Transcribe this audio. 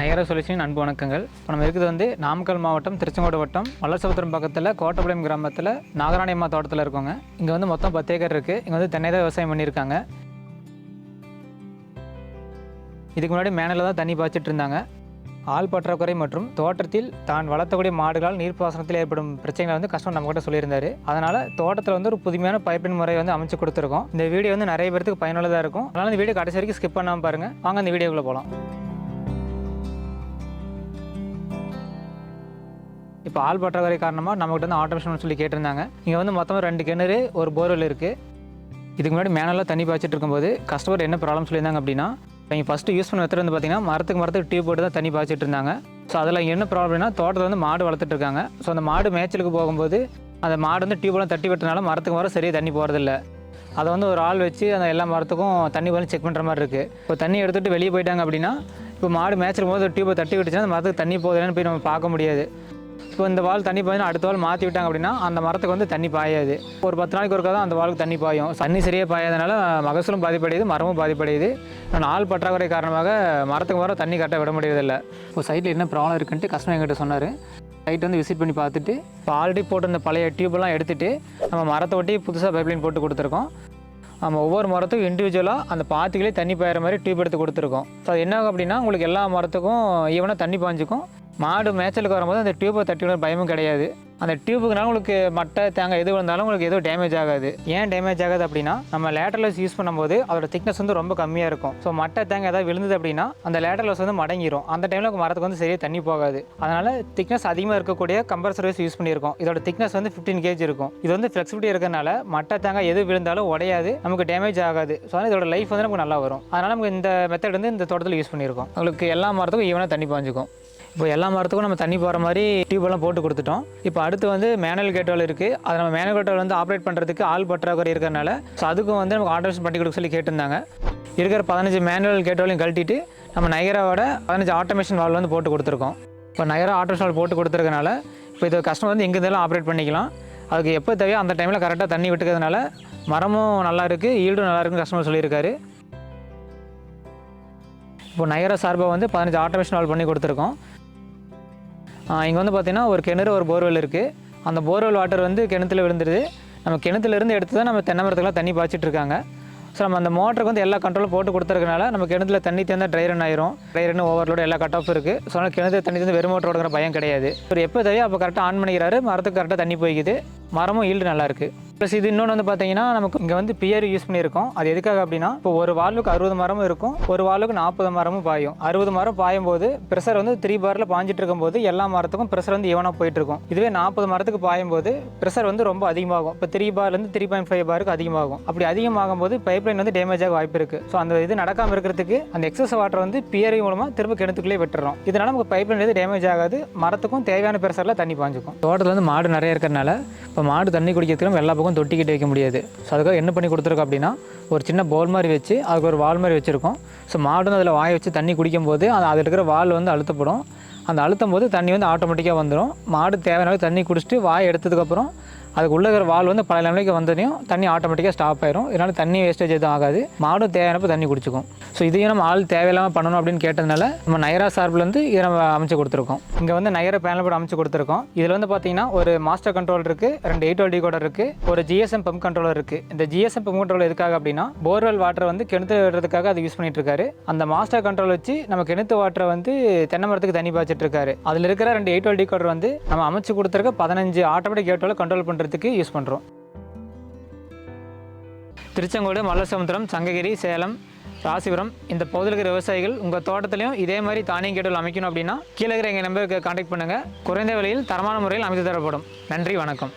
நயர solution அன்பு வணக்கங்கள். இப்போ நம்ம இருக்குது வந்து நாமக்கல் மாவட்டம் திருச்செங்கோடு வட்டம். வல்லசபுத்திரம் பக்கத்தில் கோட்டப்பாளையம் கிராமத்தில் நாகராணியம்மா தோட்டத்தில் இருக்கோங்க. இங்கே வந்து மொத்தம் பத்து ஏக்கர் இருக்குது இங்கே வந்து தென்னை தான் விவசாயம் பண்ணியிருக்காங்க. இதுக்கு முன்னாடி மேனில் தான் தண்ணி பாய்ச்சிட்டு இருந்தாங்க. ஆள் பற்றாக்குறை மற்றும் தோட்டத்தில் தான் வளர்த்தக்கூடிய மாடுகளால் நீர்ப்பாசனத்தில் ஏற்படும் பிரச்சனைகளை வந்து கஷ்டம் நம்மகிட்ட சொல்லியிருந்தார். அதனால் தோட்டத்தில் வந்து ஒரு புதுமையான பைப்பின் முறை வந்து அமைச்சு கொடுத்துருக்கோம். இந்த வீடியோ வந்து நிறைய பேருக்கு பயனுள்ளதாக இருக்கும். அதனால் இந்த வீடியோ கடைசி வரைக்கும் ஸ்கிப் பண்ணாமல் பாருங்கள் வாங்க இந்த வீடியோக்குள்ளே போகலாம் இப்போ ஆள் பற்றாக்குறை காரணமாக நம்மகிட்ட வந்து ஆட்டோமேஷன் சொல்லி கேட்டிருந்தாங்க. இங்கே வந்து மொத்தமாக ரெண்டு கிணறு ஒரு போர்வெல் இருக்குது இதுக்கு முன்னாடி மேனெல்லாம் தண்ணி பாய்ச்சிட்டு இருக்கும்போது கஸ்டமர் என்ன ப்ராப்ளம் சொல்லியிருந்தாங்க அப்படின்னா நீங்கள் ஃபஸ்ட்டு யூஸ் பண்ண மெத்தட் வந்து பார்த்தீங்கன்னா மரத்துக்கு மரத்துக்கு டியூப் போட்டு தான் தண்ணி பாய்ச்சிட்டு இருந்தாங்க. ஸோ அதில் என்ன ப்ராப்ளம்னா தோட்டத்தில் வந்து மாடு வளர்த்துட்டு இருக்காங்க. ஸோ அந்த மாடு மேய்ச்சலுக்கு போகும்போது அந்த மாடு வந்து டியூப்லாம் தட்டி விட்டனால மரத்துக்கு மரம் சரியாக தண்ணி போகிறதில்ல அதை வந்து ஒரு ஆள் வச்சு அந்த எல்லா மரத்துக்கும் தண்ணி வந்து செக் பண்ணுற மாதிரி இருக்குது இப்போ தண்ணி எடுத்துகிட்டு வெளியே போயிட்டாங்க அப்படின்னா இப்போ மாடு மேய்ச்சிருக்கும் போது டியூப்பை தட்டி விட்டுச்சுன்னா அந்த மரத்துக்கு தண்ணி போகுதுன்னு போய் நம்ம பார்க்க முடியாது. இப்போ இந்த வால் தண்ணி பாய்ந்து அடுத்த வால் மாற்றி விட்டாங்க அப்படின்னா அந்த மரத்துக்கு வந்து தண்ணி பாயாது. ஒரு பத்து நாளைக்கு ஒருக்கா தான் அந்த வாளுக்கு தண்ணி பாயும். தண்ணி சரியாக பாயாதனால மகசூலும் பாதிப்படையுது மரமும் பாதிப்படையுது. நான் ஆள் பற்றாக்குறை காரணமாக மரத்துக்கு மரம் தண்ணி கரெக்டாக விட முடியறதில்ல. இப்போ சைட்டில் என்ன ப்ராப்ளம் இருக்குன்ட்டு கஸ்டமர் என்கிட்ட சொன்னார். சைட் வந்து விசிட் பண்ணி பார்த்துட்டு இப்போ ஆல்ரெடி போட்டு பழைய டியூப்லாம் எடுத்துகிட்டு நம்ம மரத்தை ஒட்டி புதுசாக பைப்லைன் போட்டு கொடுத்துருக்கோம். நம்ம ஒவ்வொரு மரத்துக்கும் இண்டிவிஜுவலாக அந்த பாத்திகளே தண்ணி பாயிற மாதிரி டியூப் எடுத்து கொடுத்துருக்கோம். ஸோ அது என்ன ஆகும் அப்படின்னா உங்களுக்கு எல்லா மரத்துக்கும் ஈவனாக தண்ணி பாய்ஞ்சிக்கும் மாடு மேய்ச்சலுக்கு வரும்போது அந்த டியூப்பை தட்டி விட பயமும் கிடையாது. அந்த டியூபுக்குனால உங்களுக்கு மட்டை தேங்காய் எது வந்தாலும் உங்களுக்கு எதுவும் டேமேஜ் ஆகாது. ஏன் டேமேஜ் ஆகாது அப்படின்னா நம்ம லேட்டர்லஸ் யூஸ் பண்ணும்போது அதோட திக்னஸ் வந்து ரொம்ப கம்மியாக இருக்கும். ஸோ மட்டை தேங்காய் ஏதாவது விழுந்தது அப்படின்னா அந்த லேட்டர்லஸ் வந்து மடங்கிடும் அந்த டைமில் மரத்துக்கு வந்து சரியாக தண்ணி போகாது. அதனால் திக்னஸ் அதிகமாக இருக்கக்கூடிய கம்பர் சர்வீஸ் யூஸ் பண்ணியிருக்கோம். இதோட திக்னஸ் வந்து ஃபிஃப்டீன் கேஜ் இருக்கும். இது வந்து ஃப்ளெக்சிபிலிட்டி இருக்கறனால மட்டை தேங்காய் எது விழுந்தாலும் உடையாது நமக்கு டேமேஜ் ஆகாது. ஸோ அதனால் இதோட லைஃப் வந்து நமக்கு நல்லா வரும். அதனால் நமக்கு இந்த மெத்தட் வந்து இந்த தோட்டத்தில் யூஸ் பண்ணியிருக்கோம். உங்களுக்கு எல்லா மரத்துக்கும் ஈவனாக தண்ணி பாஞ்சுக்கும் இப்போ எல்லா மரத்துக்கும் நம்ம தண்ணி போகிற மாதிரி டியூபெல்லாம் போட்டு கொடுத்துட்டோம். இப்போ அடுத்து வந்து மேனுவல் கேட்டோல் இருக்குது அதை நம்ம மேனுவல் கேட்டோல் வந்து ஆப்ரேட் பண்ணுறதுக்கு ஆள் பற்றாக்குறை இருக்கிறனால ஸோ அதுக்கும் வந்து நமக்கு ஆல்ட்ரேஷன் பண்ணி கொடுக்க சொல்லி கேட்டிருந்தாங்க. இருக்கிற பதினஞ்சு மேனுவல் கேட்டோலையும் கழட்டிட்டு நம்ம நயராவோட பதினஞ்சு ஆட்டோமேஷன் வால் வந்து போட்டு கொடுத்துருக்கோம். இப்போ நயரா ஆட்டோமேஷன் வால் போட்டு கொடுத்துருக்கனால இப்போ இது கஸ்டமர் வந்து எங்கே இருந்தாலும் ஆப்ரேட் பண்ணிக்கலாம். அதுக்கு எப்போ தேவையோ அந்த டைமில் கரெக்டாக தண்ணி விட்டுக்கிறதுனால மரமும் நல்லா இருக்குது ஈல்டும் நல்லா இருக்குன்னு கஸ்டமர் சொல்லியிருக்காரு. இப்போ நயரா சார்பாக வந்து பதினஞ்சு ஆட்டோமேஷன் வால் பண்ணி கொடுத்துருக்கோம். இங்கே வந்து பார்த்திங்கன்னா ஒரு கிணறு ஒரு போர்வெல் இருக்குது அந்த போர்வெல் வாட்டர் வந்து கிணத்துல விழுந்துருது. நம்ம கிணத்துலேருந்து எடுத்து தான் நம்ம தென்னை மரத்துக்குலாம் தண்ணி பாய்ச்சிட்ருக்காங்க ஸோ நம்ம அந்த மோட்டருக்கு வந்து எல்லா கண்ட்ரோலும் போட்டு கொடுத்துருக்கனால நம்ம கிணத்துல தண்ணி தேர்ந்தா ட்ரை ரன் ஆயிரும். ட்ரை ரன் ஓவர்லோடு எல்லா கட் ஆஃப் இருக்குது ஸோ அதனால் கிணத்துல தண்ணி தேர்ந்து வெறும் மோட்டர் ஓடுங்கிற பயம் கிடையாது. ஒரு எப்போ தேவையோ அப்போ கரெக்டாக ஆன் பண்ணிக்கிறாரு. மரத்துக்கு கரெக்டாக தண்ணி போய்க்குது. மரமும் ஈல்டு நல்லாயிருக்கு ப்ளஸ் இது இன்னொன்று வந்து பார்த்தீங்கன்னா நமக்கு இங்கே வந்து பியர் யூஸ் பண்ணியிருக்கோம். அது எதுக்காக அப்படின்னா இப்போ ஒரு வாலுக்கு அறுபது மரமும் இருக்கும். ஒரு வாலுக்கு நாற்பது மரமும் பாயும். அறுபது மரம் பாயும் போது ப்ரெஷர் வந்து த்ரீ பாரில் பாஞ்சிட்டு இருக்கும்போது எல்லா மரத்துக்கும் ப்ரெஷர் வந்து ஈவனாக போயிட்டு இருக்கும். இதுவே நாற்பது மரத்துக்கு பாயும் போது ப்ரெஷர் வந்து ரொம்ப அதிகமாகும். இப்போ த்ரீ பார்லேருந்து த்ரீ பாயிண்ட் ஃபைவ் பாருக்கு அதிகமாகும். அப்படி அதிகமாகும் போது பைப்லைன் வந்து டேமேஜ் ஆக வாய்ப்பு இருக்குது ஸோ அந்த இது நடக்காமல் இருக்கிறதுக்கு அந்த எக்ஸஸ் வாட்டர் வந்து பியர் மூலமாக திரும்ப கிணத்துக்குள்ளே விட்டுறோம். இதனால நமக்கு பைப்லைன் எது டேமேஜ் ஆகாது மரத்துக்கும் தேவையான ப்ரெஷரில் தண்ணி பாஞ்சுக்கும். தோட்டத்தில் வந்து மாடு நிறைய இருக்கிறனால இப்போ மாடு தண்ணி குடிக்கிறதுக்கு எல்லா பக்கம் பக்கம் தொட்டிக்கிட்டு வைக்க முடியாது. ஸோ அதுக்காக என்ன பண்ணி கொடுத்துருக்கோம் அப்படின்னா ஒரு சின்ன பவுல் மாதிரி வச்சு அதுக்கு ஒரு வால் மாதிரி வச்சுருக்கோம். ஸோ மாடு வந்து அதில் வாய வச்சு தண்ணி குடிக்கும்போது அது அதில் இருக்கிற வால் வந்து அழுத்தப்படும். அந்த அழுத்தும் போது தண்ணி வந்து ஆட்டோமேட்டிக்காக வந்துடும் மாடு தேவையான தண்ணி குடிச்சிட்டு வாய் எடுத்ததுக்கப்புறம் அதுக்கு உள்ள இருக்கிற வால் வந்து பழைய நிலைக்கு வந்ததையும் தண்ணி ஆட்டோமேட்டிக்காக ஸ்டாப் ஆயிரும். இதனால் தண்ணி வேஸ்டேஜ் எதுவும் ஆகாது. மாடும் தேவையானப்போ தண்ணி குடிச்சிக்கும். ஸோ இதையும் நம்ம ஆள் தேவையில்லாமல் பண்ணணும் அப்படின்னு கேட்டதுனால நம்ம நயரா சார்பிலேருந்து இதை நம்ம அமைச்சு கொடுத்துருக்கோம். இங்கே வந்து நயரா பேனல் போட்டு அமைச்சு கொடுத்துருக்கோம். இதில் வந்து பார்த்தீங்கன்னா ஒரு மாஸ்டர் கண்ட்ரோல் இருக்குது ரெண்டு எயிட் டி கோடர் இருக்குது ஒரு ஜிஎஸ்எம் பம்ப் கண்ட்ரோலர் இருக்குது இந்த ஜிஎஸ்எம் பம்ப் கண்ட்ரோல் எதுக்காக அப்படின்னா போர்வெல் வாட்டர் வந்து கிணத்து விடுறதுக்காக அது யூஸ் பண்ணிட்டு இருக்காரு அந்த மாஸ்டர் கண்ட்ரோல் வச்சு நம்ம கிணத்து வாட்டரை வந்து தென்னை மரத்துக்கு தண்ணி பாய்ச்சிட்டு இருக்காரு அதில் இருக்கிற ரெண்டு எயிட் டி கோடர் வந்து நம்ம அமைச்சு கொடுத்துருக்க பதினஞ்சு ஆட்டோமேட்டிக் கேட்டோல கண்ட்ரோல் பண்ணுறதுக்கு யூஸ் பண்ணுறோம் திருச்செங்கோடு மல்லசமுத்திரம் சங்ககிரி சேலம் ராசிபுரம் இந்த பகுதியில் இருக்கிற விவசாயிகள் உங்கள் தோட்டத்திலையும் இதே மாதிரி தானியம் கேடுகள் அமைக்கணும் அப்படின்னா கீழே இருக்கிற எங்கள் நம்பருக்கு காண்டாக்ட் பண்ணுங்கள் குறைந்த விலையில் தரமான முறையில் அமைத்து தரப்படும். நன்றி வணக்கம்.